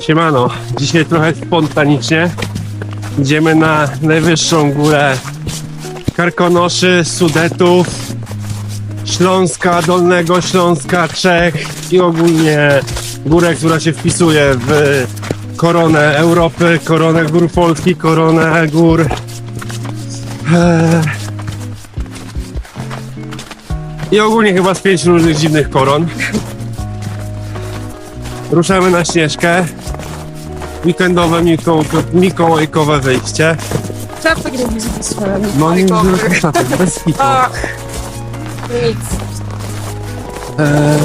Siemano, dzisiaj trochę spontanicznie. Idziemy na najwyższą górę Karkonoszy, Sudetów, Śląska, Dolnego Śląska, Czech i ogólnie górę, która się wpisuje w koronę Europy, koronę gór Polski, koronę gór eee, i ogólnie chyba z pięć różnych dziwnych koron. Ruszamy na Śnieżkę. Weekendowe miko- mikołajkowe wyjście. Czapek nie widzi wysłałem. No nie wiem, bez kitu. Ach, nic. Eee,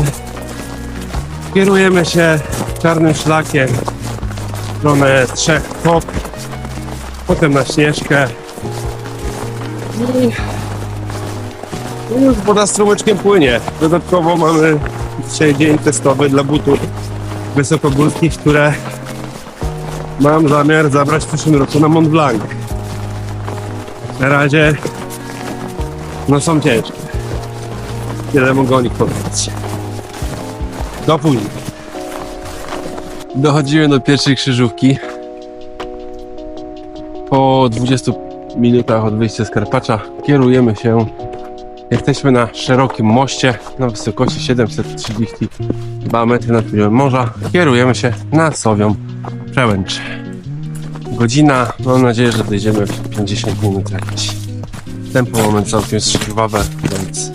kierujemy się czarnym szlakiem w stronę trzech kop, potem na Śnieżkę i i już woda strumyczkiem płynie. Dodatkowo mamy dzisiaj dzień testowy dla butów wysokogórskich, które mam zamiar zabrać w przyszłym roku na Mont Blanc. Na razie no są ciężkie. Tyle mogę o nich powiedzieć. Do później. Dochodzimy do pierwszej krzyżówki. Po 20 minutach od wyjścia z Karpacza kierujemy się. Jesteśmy na szerokim moście na wysokości 732 metry nad poziomem morza. Kierujemy się na Sowią Przełęcz. Godzina, mam nadzieję, że dojdziemy w 50 minut jakieś. Tempo mamy całkiem skrzywawe, więc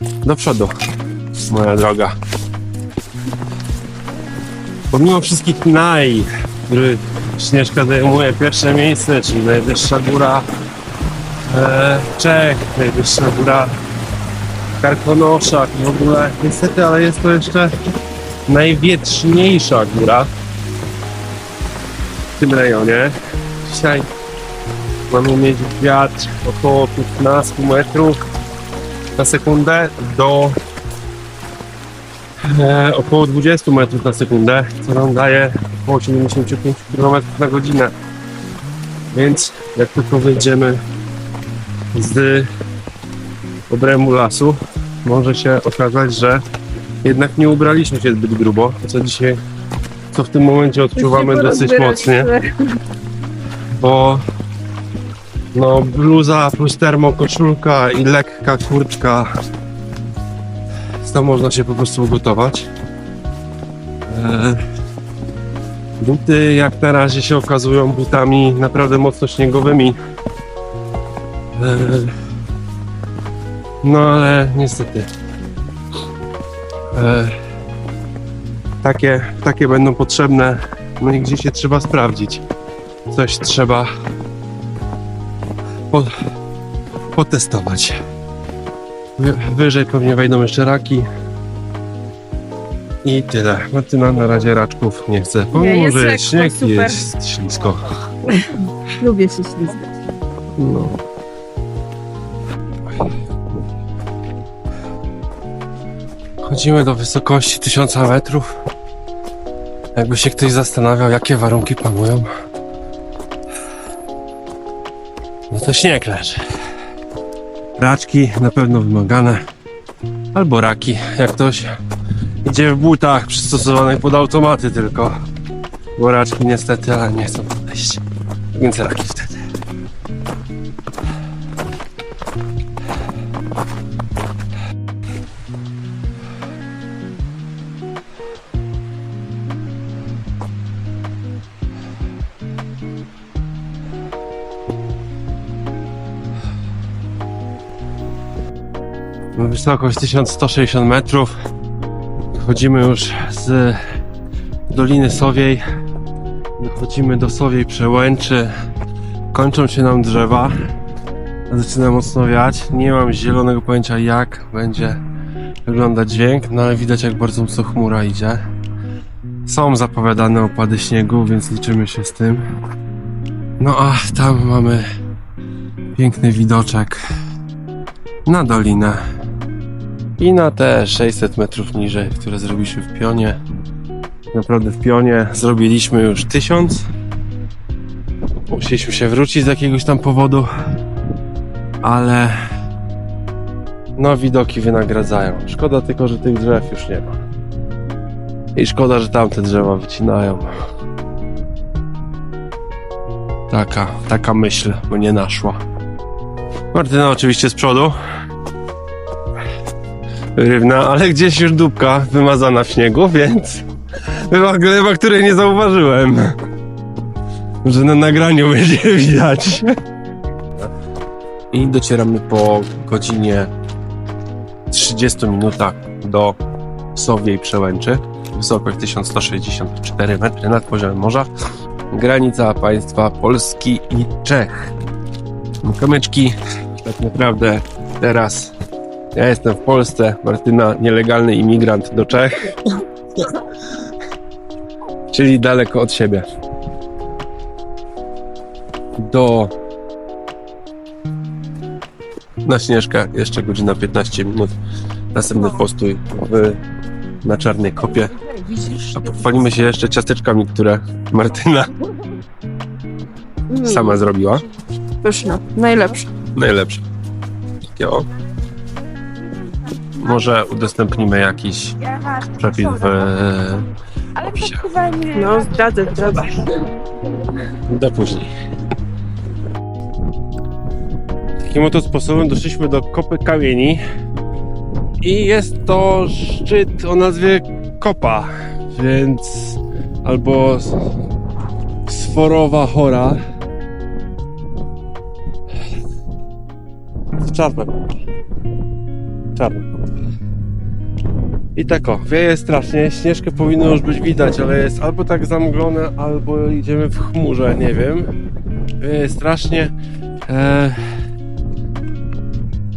do przodu, moja droga. Pomimo wszystkich naj, których Śnieżka zajmuje pierwsze miejsce, czyli najwyższa góra e, Czech, najwyższa góra Karkonoszak i w ogóle niestety, ale jest to jeszcze najwietrzniejsza góra w tym rejonie. Dzisiaj mamy mieć wiatr około 15 metrów na sekundę do e, około 20 metrów na sekundę, co nam daje około 75 km na godzinę. Więc jak tylko wyjdziemy z obrębu lasu, może się okazać, że jednak nie ubraliśmy się zbyt grubo, co dzisiaj, co w tym momencie odczuwamy dosyć mocnie. bo no bluza plus termokoszulka i lekka kurtka tam można się po prostu ugotować. E, buty jak na razie się okazują butami naprawdę mocno śniegowymi. E, no ale niestety e, takie, takie będą potrzebne no i gdzieś się trzeba sprawdzić coś trzeba po, potestować. Wy, wyżej pewnie wejdą jeszcze raki. I tyle. Martyna na razie raczków nie chce. Pomimo, że lekko, śnieg super. jest ślisko. Lubię się ślizgać. No. Chodzimy do wysokości 1000 metrów. Jakby się ktoś zastanawiał, jakie warunki panują. No to śnieg leży. Raczki na pewno wymagane. Albo raki, jak ktoś idzie w butach przystosowanych pod automaty tylko. Bo raczki niestety, ale nie chcą podejść. Więc raki wtedy. Wysokość 1160 metrów. Wychodzimy już z Doliny Sowiej. Dochodzimy do Sowiej Przełęczy. Kończą się nam drzewa. Zaczyna mocno wiać. Nie mam zielonego pojęcia jak będzie wyglądać dźwięk, no ale widać jak bardzo mocno chmura idzie. Są zapowiadane opady śniegu, więc liczymy się z tym. No a tam mamy piękny widoczek na dolinę i na te 600 metrów niżej, które zrobiliśmy w pionie. Naprawdę w pionie zrobiliśmy już 1000. Musieliśmy się wrócić z jakiegoś tam powodu, ale no widoki wynagradzają. Szkoda tylko, że tych drzew już nie ma. I szkoda, że tamte drzewa wycinają. Taka, taka myśl mnie naszła. Martyna oczywiście z przodu. Rywna, ale gdzieś już dupka wymazana w śniegu, więc chyba gleba, której nie zauważyłem. Że na nagraniu będzie widać. I docieramy po godzinie 30 minutach do Sowiej Przełęczy. Wysokość 1164 metry nad poziomem morza. Granica państwa Polski i Czech. Kamyczki, tak naprawdę teraz ja jestem w Polsce, Martyna nielegalny imigrant do Czech. Czyli daleko od siebie. Do na Śnieżkę jeszcze godzina 15 minut. Następny postój w, na Czarnej Kopie. A pochwalimy się jeszcze ciasteczkami, które Martyna sama zrobiła. Pyszne. Najlepsze. Najlepsze. Takie o. Może udostępnimy jakiś przepis w Ale opisie. No, zdradzę, zdradzę. Do później. Takim oto sposobem doszliśmy do kopy kamieni i jest to szczyt o nazwie Kopa, więc albo Sforowa Chora. Kopa. I tak o, wieje strasznie, śnieżkę powinno już być widać, ale jest albo tak zamglone, albo idziemy w chmurze, nie wiem. Wieje strasznie. E...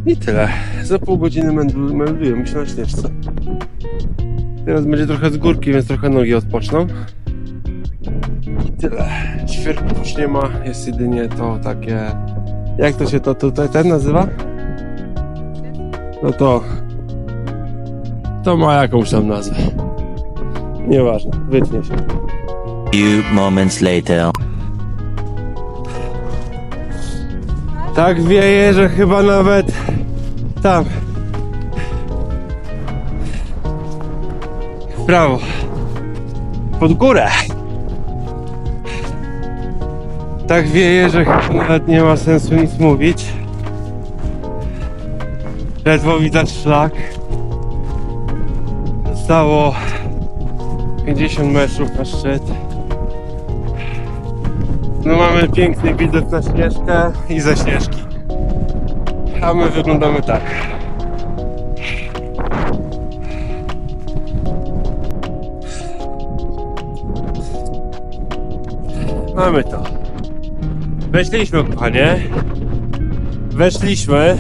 I tyle. Za pół godziny meldujemy się na śnieżce. Teraz będzie trochę z górki, więc trochę nogi odpoczną. I tyle. Świerków już nie ma, jest jedynie to takie... Jak to się to tutaj ten nazywa? No to... To ma jakąś tam nazwę. Nieważne, wytnie się. Few moments later. Tak wieje, że chyba nawet tam. W prawo. Pod górę. Tak wieje, że chyba nawet nie ma sensu nic mówić. Ledwo widać szlak. Zostało 50 metrów na szczyt. No mamy piękny widok na Śnieżkę i ze Śnieżki. A my wyglądamy tak. Mamy to. Weszliśmy, kochanie. Weszliśmy.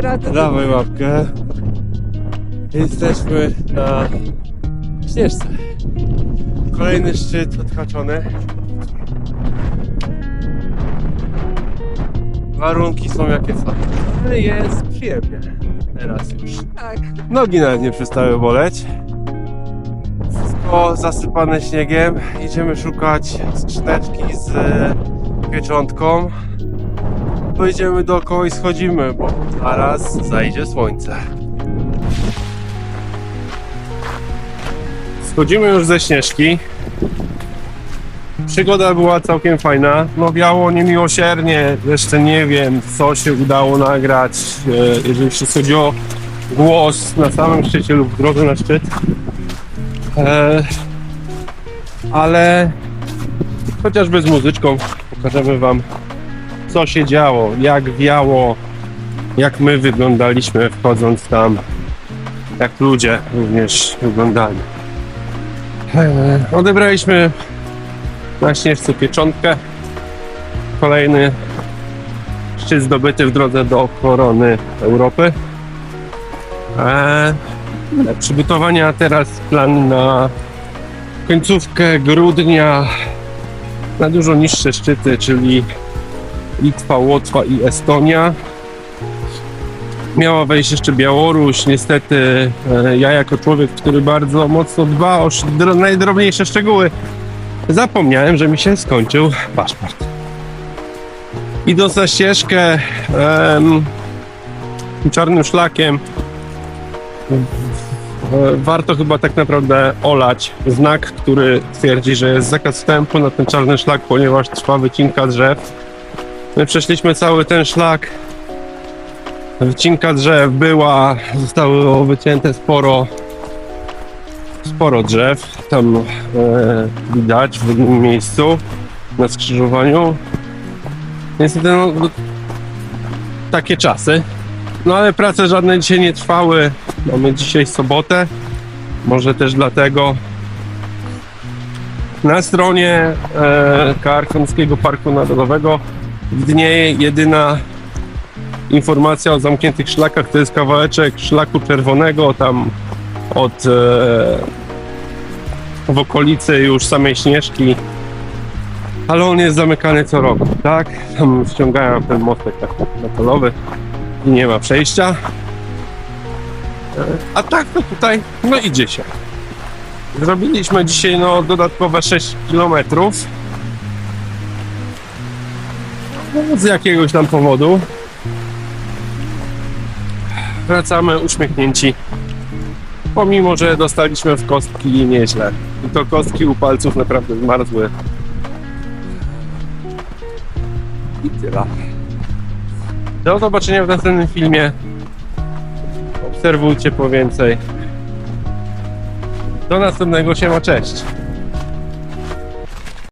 Rady. Dawaj łapkę. Jesteśmy na Śnieżce. Kolejny szczyt odhaczony. Warunki są jakie są. Ale jest przyjemnie. Teraz już. Tak. Nogi nawet nie przestały boleć. Wszystko zasypane śniegiem. Idziemy szukać skrzyneczki z pieczątką. Pojedziemy dookoła i schodzimy, bo zaraz zajdzie słońce. Schodzimy już ze śnieżki. Przygoda była całkiem fajna. No biało niemiłosiernie. Jeszcze nie wiem, co się udało nagrać, e, jeżeli chodzi o głos na samym szczycie lub w drodze na szczyt. E, ale chociażby z muzyczką pokażemy Wam, co się działo, jak wiało, jak my wyglądaliśmy wchodząc tam, jak ludzie również wyglądali. E, Odebraliśmy na śnieżce pieczątkę. Kolejny szczyt zdobyty w drodze do korony Europy. E, przygotowania teraz plan na końcówkę grudnia na dużo niższe szczyty, czyli Litwa, Łotwa i Estonia. Miała wejść jeszcze Białoruś. Niestety e, ja jako człowiek, który bardzo mocno dba o sz- dro- najdrobniejsze szczegóły, zapomniałem, że mi się skończył paszport. Idąc na ścieżkę em, czarnym szlakiem E, Warto chyba tak naprawdę olać znak, który twierdzi, że jest zakaz wstępu na ten czarny szlak, ponieważ trwa wycinka drzew. My przeszliśmy cały ten szlak. Wycinka drzew była, zostało wycięte sporo sporo drzew. Tam e, widać w jednym miejscu na skrzyżowaniu. Niestety no, no, takie czasy. No ale prace żadne dzisiaj nie trwały. Mamy dzisiaj sobotę. Może też dlatego na stronie e, Parku Narodowego widnieje jedyna informacja o zamkniętych szlakach. To jest kawałeczek szlaku czerwonego tam od e, w okolicy już samej Śnieżki. Ale on jest zamykany co roku, tak? Tam ściągają ten mostek tak metalowy i nie ma przejścia. E, A tak to tutaj, no idzie się. Zrobiliśmy dzisiaj no dodatkowe 6 km. No, z jakiegoś tam powodu. Wracamy uśmiechnięci. Pomimo, że dostaliśmy w kostki nieźle. I to kostki u palców naprawdę zmarzły. I tyle. Do zobaczenia w następnym filmie. Obserwujcie po więcej. Do następnego siema, cześć.